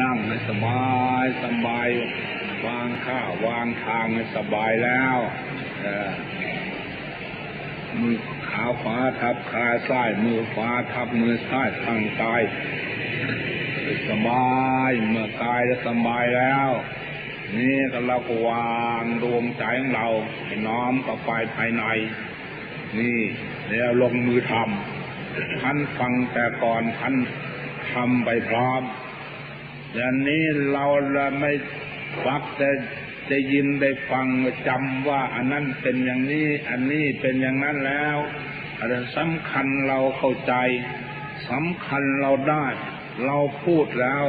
นั่งให้สบายสบายวางข้าวางทางให้สบายแล้วมือขาขวาทับขาซ้ายมือขวาทับมือซ้ายทางกายสบายเมื่อกายจะสบายแล้ว นี่ก็เราก็วางดวงใจของเราน้อมกับไปภายใน นี่แล้วลงมือทำท่านฟังแต่ก่อนท่านทำไปพร้อม อย่างนี้เราละไม่ฟักแต่จะยินได้ฟังจำว่า อันนั้นเป็นอย่างนี้ อันนี้เป็นอย่างนั้นแล้วอันสำคัญเราเข้าใจสำคัญเราได้ เราพูดแล้ว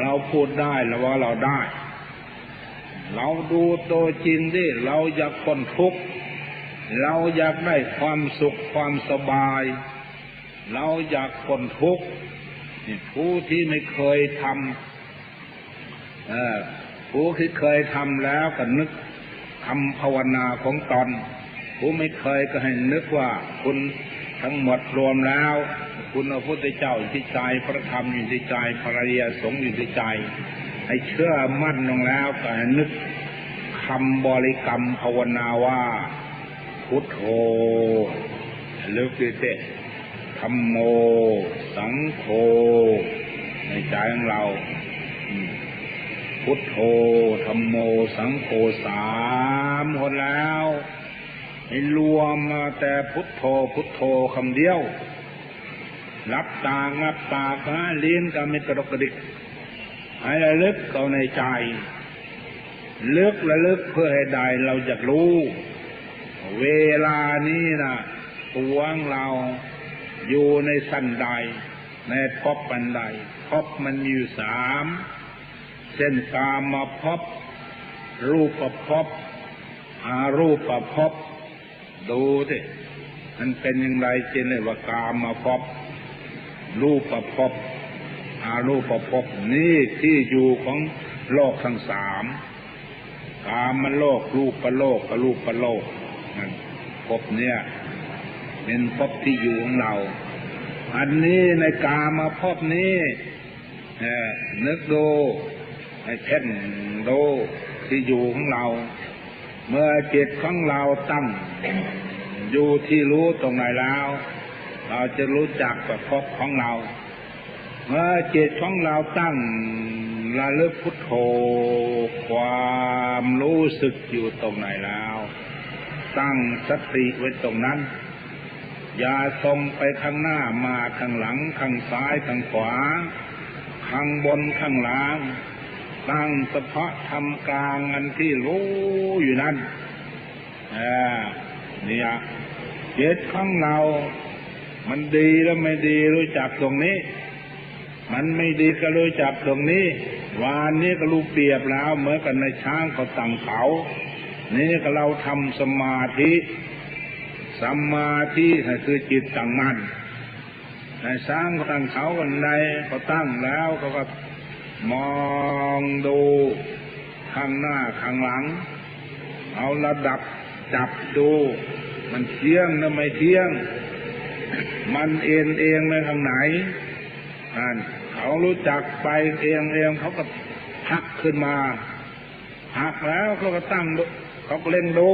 เราพูดได้แล้วว่าเราได้ เราดูตัวจริงดิเราอยากคนทุกข์เราอยากได้ความสุขความสบาย เราอยากคนทุกข์ ผู้ที่ไม่เคยทำผู้ที่เคยทำแล้วก็นึกคำภาวนาของตอน ผู้ไม่เคยก็ให้นึกว่าคุณทั้งหมดรวมแล้ว คุณพระพุทธเจ้าอยู่ที่ใจพระธรรมอยู่ที่ใจพระริยสงฆ์อยู่ที่ใจ ให้เชื่อมั่นลงแล้วก็ให้นึกคำบริกรรมภาวนาว่าพุทโธลึกดิเต ธรรมโม สังโฆในใจของเรา พุทโธธรรมโม สังโฆสามคนแล้วให้รวมมาแต่พุทโธพุทโธคำเดียวรับตางับปากนะลิ้นก็ไม่กระดกกระดิกให้ระลึกเข้าในใจลึกระลึกเพื่อให้ได้เราจะรู้ เวลานี้นะตัวงเรา อยู่ในสันใดในพบบันใดพบมันมีอยู่สามเส้นกามาพบรูปประพบอารูปประพบดูดิมันเป็นอย่างไรเจนเลยว่ากามาพบรูปประพบอารูปประพบนี่ที่อยู่ของโลกทั้งสามกามโลกรูปประโลกกับรูปประโลกนั่นพบเนี่ย เป็นภพที่อยู่ของเรา อันนี้ในกามาภพนี้นึกดูให้เพ่นดูที่อยู่ของเรา เมื่อจิตของเราตั้งอยู่ที่รู้ตรงไหนแล้ว เราจะรู้จักกับพบของเรา เมื่อจิตของเราตั้งระลึกพุทโธความรู้สึกอยู่ตรงไหนแล้ว ตั้งสติไว้ตรงนั้น อย่าส่งไปข้างหน้ามาข้างหลังข้างซ้ายข้างขวา ข้างบนข้างล่างตั้งเฉพาะทำกลางอันที่รู้อยู่นั้นเนี่ยเจตของเรา มันดีแล้วไม่ดีรู้จักตรงนี้ มันไม่ดีก็รู้จักตรงนี้ วานนี้ก็รู้เปรียบแล้วเหมือนกันในช้างเขาตั้งเขา นี่ก็เราทำสมาธิ สมาธิคือจิตตั้งมั่นในสร้างตั้งเขาวันใดก็ตั้งแล้วก็ก็มองดูข้างหน้าข้างหลัง เอาระดับจับดู มันเที่ยงหรือไม่เที่ยง มันเอ็นเองไปทางไหนอ่านเขารู้จักไปเองเองเขาก็พักขึ้นมาพักแล้วเขาก็ตั้งเขาก็เล่นดู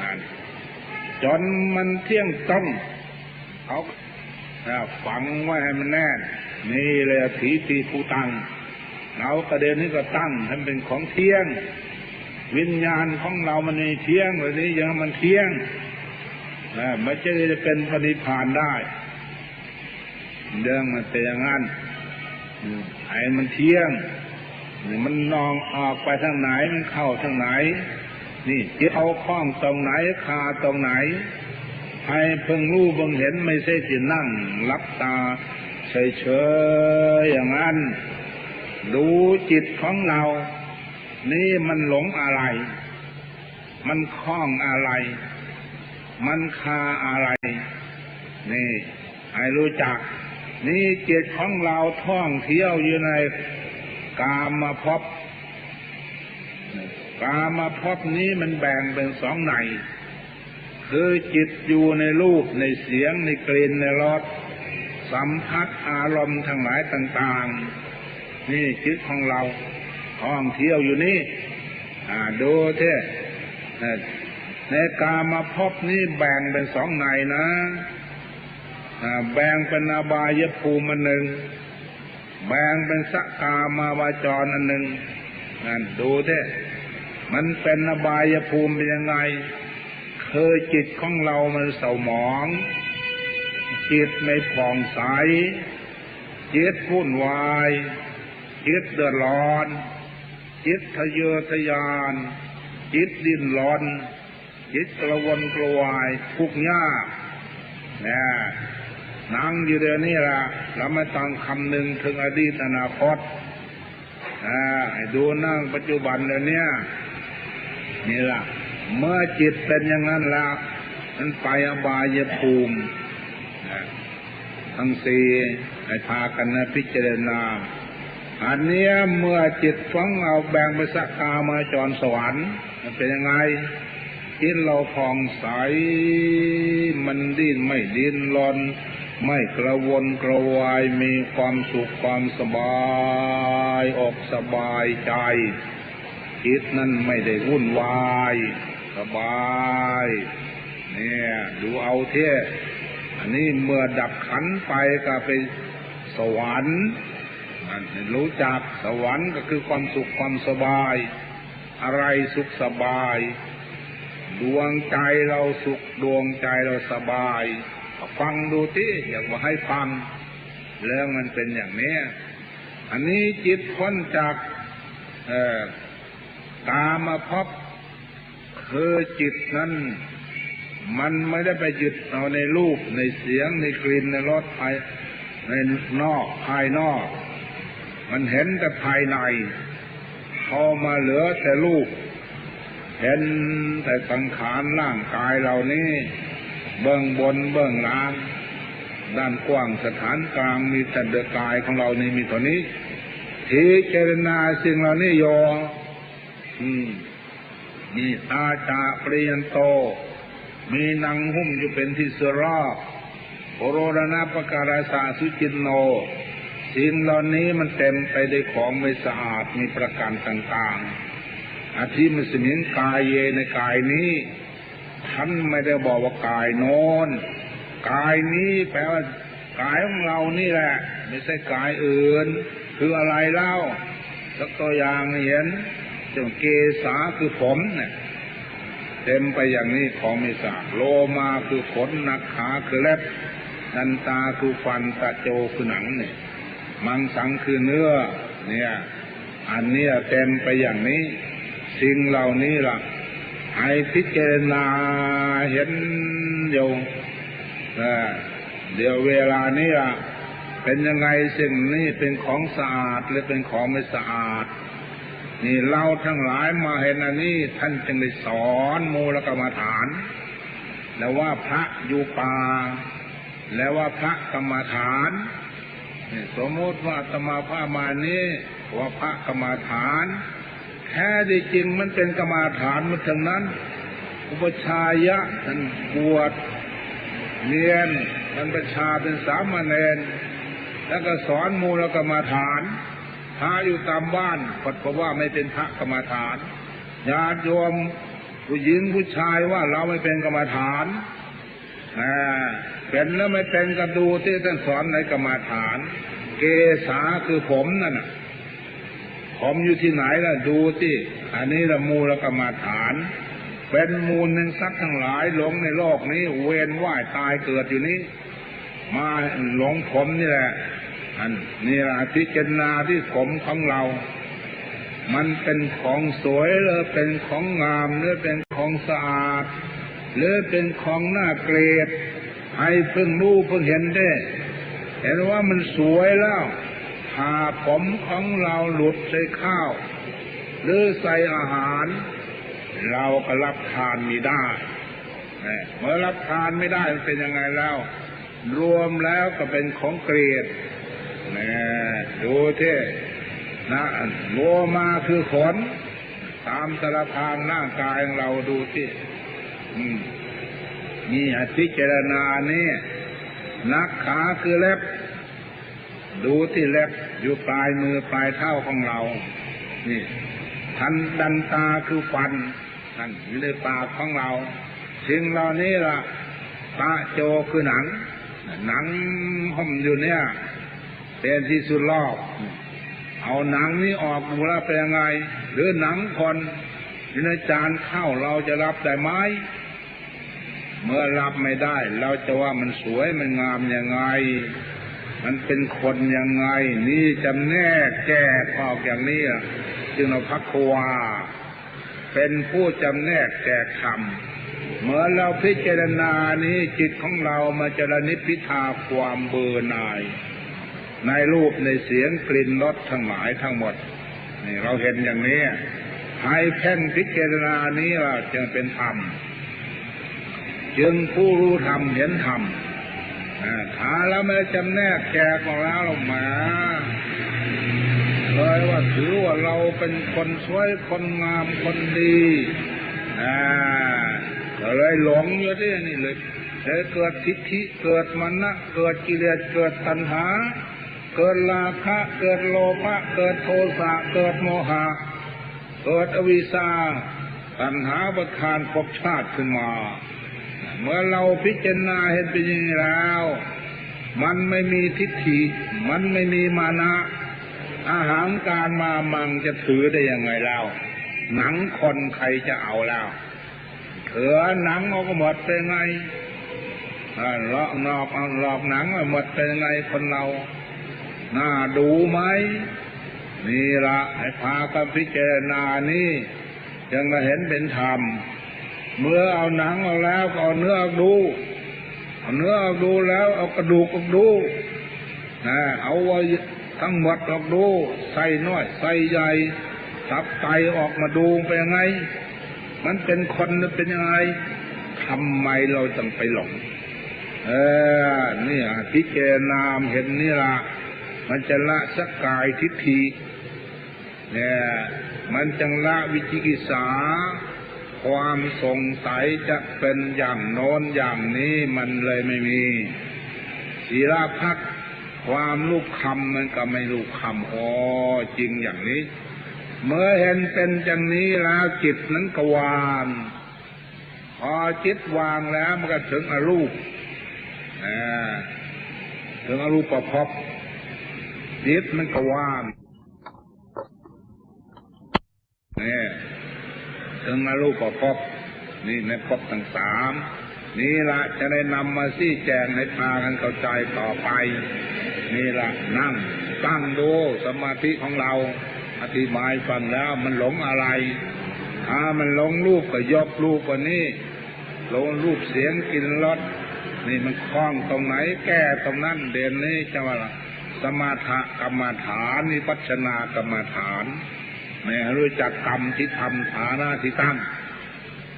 อ่าน จนมันเที่ยงต้องเขาฝังไว้ให้มันแน่นนี่เลยถีตีผู้ตั้งเราประเด็นนี้ก็ตั้งให้เป็นของเที่ยง วิญญาณของเรามันมีเที่ยงแบบนี้ยังมันเที่ยงไม่ใช่จะเป็นปณิพานได้เรื่องมันเป็นอย่างนั้นไอ้มันเที่ยงมันนองออกไปทางไหนมันเข้าทางไหน นี่จะเอาคล้องตรงไหนคาตรงไหน ให้เพิ่งรู้เพิ่งเห็นไม่ใช่ที่นั่งรับตาเฉยๆอย่างนั้น ดูจิตของเรา นี่มันหลงอะไร มันคล้องอะไร มันคาอะไร นี่ให้รู้จัก นี่จิตของเราท่องเที่ยวอยู่ในกามมาพบ กามาพบนี้มันแบ่งเป็นสองในคือจิตอยู่ในรูปในเสียงในกลิ่นในรสสัมผัสอารมณ์ทั้งหลายต่าง ๆ นี่จิตของเราท่องเที่ยวอยู่นี่อ่าดูเท่ในกามาพบนี้แบ่งเป็นสองในนะแบ่งเป็นอบายภูมิอันหนึ่ง แบ่งเป็นสกามาวาจรอันหนึ่งนั่นดูเท่ มันเป็นอบายภูมิเป็นยังไงเคยจิตของเรามันเศร้าหมอง จิตไม่ผ่องใส จิตวุ่นวาย จิตเดือดร้อน จิตทะเยอทะยาน จิตดิ้นรนจิตกระวนกระวายทุกข์ยากนะนั่งอยู่เดี๋ยวนี้ละเราไม่ต้องคำหนึ่งถึงอดีตอนาคตอ่าดูนั่งปัจจุบันเดี๋ยวนี้ นี่ล่ะเมื่อจิตเป็นอย่างนั้นแล้วมันไปอบายภูมิทั้งสี่ให้พากันนะพิจารณา อันเนี้ยเมื่อจิตฟังเอาแบ่งไปสักกามาจรสวรรค์มันเป็นยังไงจิตเราผ่องใสมันดิ้นไม่ดิ้นรนไม่กระวนกระวายมีความสุขความสบาย อกสบายใจ จิตนั้นไม่ได้วุ่นวาย สบาย เนี่ยดูเอาเท่อันนี้เมื่อดับขันไปก็ไปสวรรค์รู้จักสวรรค์ก็คือความสุขความสบาย อะไรสุขสบาย ดวงใจเราสุขดวงใจเราสบาย ฟังดูที่อยากมาให้ฟังเรื่องมันเป็นอย่างนี้ อันนี้จิตพ้นจากเอ่อ กามาพบคือจิตนั้น มันไม่ได้ไปยึดเอาในรูปในเสียงในกลิ่นในรสภายในนอกภายนอก มันเห็นแต่ภายใน พอมาเหลือแต่รูป เห็นแต่สังขารร่างกายเหล่านี้ เบื้องบนเบื้องล่าง ด้านกว้างสถานกลางมีแต่เดกายของเรานี่มีเท่านี้ทีเจรณาสิ่งเหล่านี้โย มีตาจาเปริยันโต มีนางหุ้มอยู่เป็นที่สรอบโอโรรณปการาสาสุจินโนสิ่งเหล่านี้มันเต็มไปด้วยของไม่สะอาดมีประการต่างๆอาทิมสมิงกายเยในกายนี้ท่านไม่ได้บอกว่ากายโน้นกายนี้แปลว่ากายของเรานี่แหละ ไม่ใช่กายอื่น คืออะไรเล่าสักตัวอย่างเห็น จงเกษาคือผมเนี่ยเต็มไปอย่างนี้ของม่สะอาดโลมาคือขนนักขาคือเล็บนันตาคือฟันตะโจคือหนังเนี่ยมังสังคือเนื้อ เนี่ย อันเนี้ยเต็มไปอย่างนี้ สิ่งเหล่านี้ล่ะให้พิจารณาเห็นอยู่เอ่เดี๋ยวเวลานี้ล่ะเป็นยังไงสิ่งนี้เป็นของสะอาดหรือเป็นของไม่สะอาด นี่เราทั้งหลายมาเห็นอันนี้ ท่านจึงได้สอนมูลกรรมฐาน แล้วว่าพระอยู่ป่า แล้วว่าพระกรรมฐานสมมติว่าตมาพามานี้ว่าพระกรรมฐานแท้จริงมันเป็นกรรมฐานมันทั้งนั้น อุปชายะท่านบวชเรียนบรรพชาเป็นสามเณรแล้วก็สอนมูลกรรมฐาน พระอยู่ตามบ้านกดเพราะว่าไม่เป็นพระกรรมฐานญาติโยมผู้หญิงผู้ชายว่าเราไม่เป็นกรรมฐานเป็นแล้วไม่เป็นก็ดูที่ท่านสอนในกรรมฐาน เกษาคือผมนั่นน่ะผมอยู่ที่ไหนล่ะดูที่อันนี้ละมูลกรรมฐาน เป็นมูลหนึ่งสัตว์ทั้งหลายหลงในโลกนี้ เวียนว่ายตายเกิดอยู่นี้ มาหลงผมนี่แหละ อันนี่ละพิจารณาที่ผมของเรา มันเป็นของสวยหรือเป็นของงามหรือเป็นของสะอาด หรือเป็นของน่าเกลียดให้เพิ่งรู้เพิ่งเห็นได้เห็นว่ามันสวยแล้วหาผมของเราหลุดใส่ข้าว หรือใส่อาหาร เราก็รับทานไม่ได้เมื่อรับทานไม่ได้มันเป็นยังไงแล้ว รวมแล้วก็เป็นของเกลียด นี่ดูเท่นะโลมาคือขน ตามสารพางร่างกายของเราดูที่มนี่พิจารณานี่นักขาคือเล็บ ดูที่เล็บอยู่ปลายมือปลายเท้าของเรา นี่ ทันดันตาคือฟันนั่นอยู่ในปากของเรา สิ่งเหล่านี้ล่ะตาโจคือหนัง หนังห่มอยู่เนี่ย เป็นที่สุดรอบเอาหนังนี้ออกดูแลวเป็นยังไง หรือหนังคนอยู่ในจานข้าวเราจะรับได้ไหมเมื่อรับไม่ได้ เราจะว่ามันสวยมันงามยังไง มันเป็นคนยังไง นี่จำแนกแก้ออกอย่างนี้จึงเราพักควาเป็นผู้จำแนกแก้คำเมื่อเราพิจารณานี้จิตของเรามาจรนิพพิทาความเบื่อหน่าย ในรูปในเสียงกลิ่นรสทั้งหลายทั้งหมดนี่เราเห็นอย่างนี้ให้แพ่งพิจารณานี้เราจึงเป็นธรรม จึงผู้รู้ธรรมเห็นธรรมถ้าเราไม่จำแนกแกของเราหรอกหมาเลยว่าถือว่าเราเป็นคนสวยคนงามคนดีอ่าก็เลยหลงอยู่ที่นี่เลยเลยเกิดทิฏฐิเกิดมันนะเกิดกิเลสเกิดตัณหา เกิดราคะ เกิดโลภะเกิดโทสะเกิดโมหะ เกิดอวิชชาตัณหาประทานภพชาติขึ้นมา เมื่อเราพิจารณาเห็นเป็นอย่างนี้แล้ว มันไม่มีทิฏฐิ มันไม่มีมานะ อาหารการมามังจะถือได้ยังไงแล้วหนังคนใครจะเอาแล้วเถือหนังเอาก็หมดเป็นไงเลาะนอกเอาหลอกหนังหมดเป็นไงคนเรา น่าดูไหมนี่ละให้พากันพิจารณานี่จึงจะเห็นเป็นธรรม เมื่อเอาหนังออกแล้วก็เอาเนื้อออกดู เอาเนื้อออกดูแล้วเอากระดูกออกดูนะเอาไว้ทั้งหมดออกดูใส่น้อยใส่ใหญ่ตับไตออกมาดูเป็นยังไง มันเป็นคนเป็นยังไงทำไมเราต้องไปหลงเออเนี่ยพิจารณาเห็นนี่ล่ะ มันจะละสกกายทิฏฐิเนี่ยมันจังละวิจิกิสา ความสงสัยจะเป็นอย่างโน้นอย่างนี้มันเลยไม่มีศีลพักความลูกคำมันก็ไม่ลูกคำอ๋อจริงอย่างนี้ เมื่อเห็นเป็นอย่างนี้แล้วจิตนั้นก็วาง พอจิตวางแล้วมันก็ถึงอรูปถึงอรูปประพบ จิตมันก็ว่างนี่ถึงอรูปประพบนี่ในภพทั้งสามนี่ละจะได้นำมาซี่แจงให้พากันเข้าใจต่อไป นี่ละนั่งตั้งดูสมาธิของเรา อธิบายฟังแล้วมันหลงอะไรถ้ามันหลงรูปก็ยกรูปกว่านี้หลงรูปเสียงกลินรสนี่มันคล้องตรงไหนแก้ตรงนั้นเด่นนี้จะว่าล่ะ สมาธกรรมฐานนิพัชนากรรมฐานไม่รู้จักกรรมที่ทำฐานะที่ตั้ง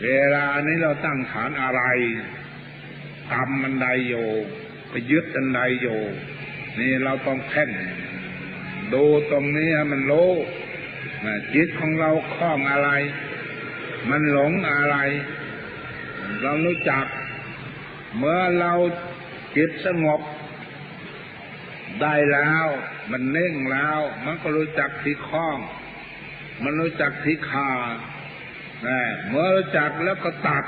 เวลานี้เราตั้งฐานอะไร กรรมมันใดโยไปยึดอันใดโยนี่เราต้องแข่งดูตรงนี้มันรู้นะจิตของเราคล้องอะไร มันหลงอะไร เรารู้จัก เมื่อเราจิตสงบ ได้แล้ว มันเน่งแล้ว มันก็รู้จักที่คล้อง มันรู้จักที่คานะเมื่อรู้จักแล้วก็ตัด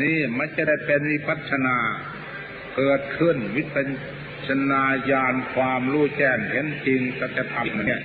นี่มันจะได้เป็นวิปัสนา เกิดขึ้นวิปัสสนาญาณความรู้แจ้งเห็นจริงสัจธรรมเนี่ย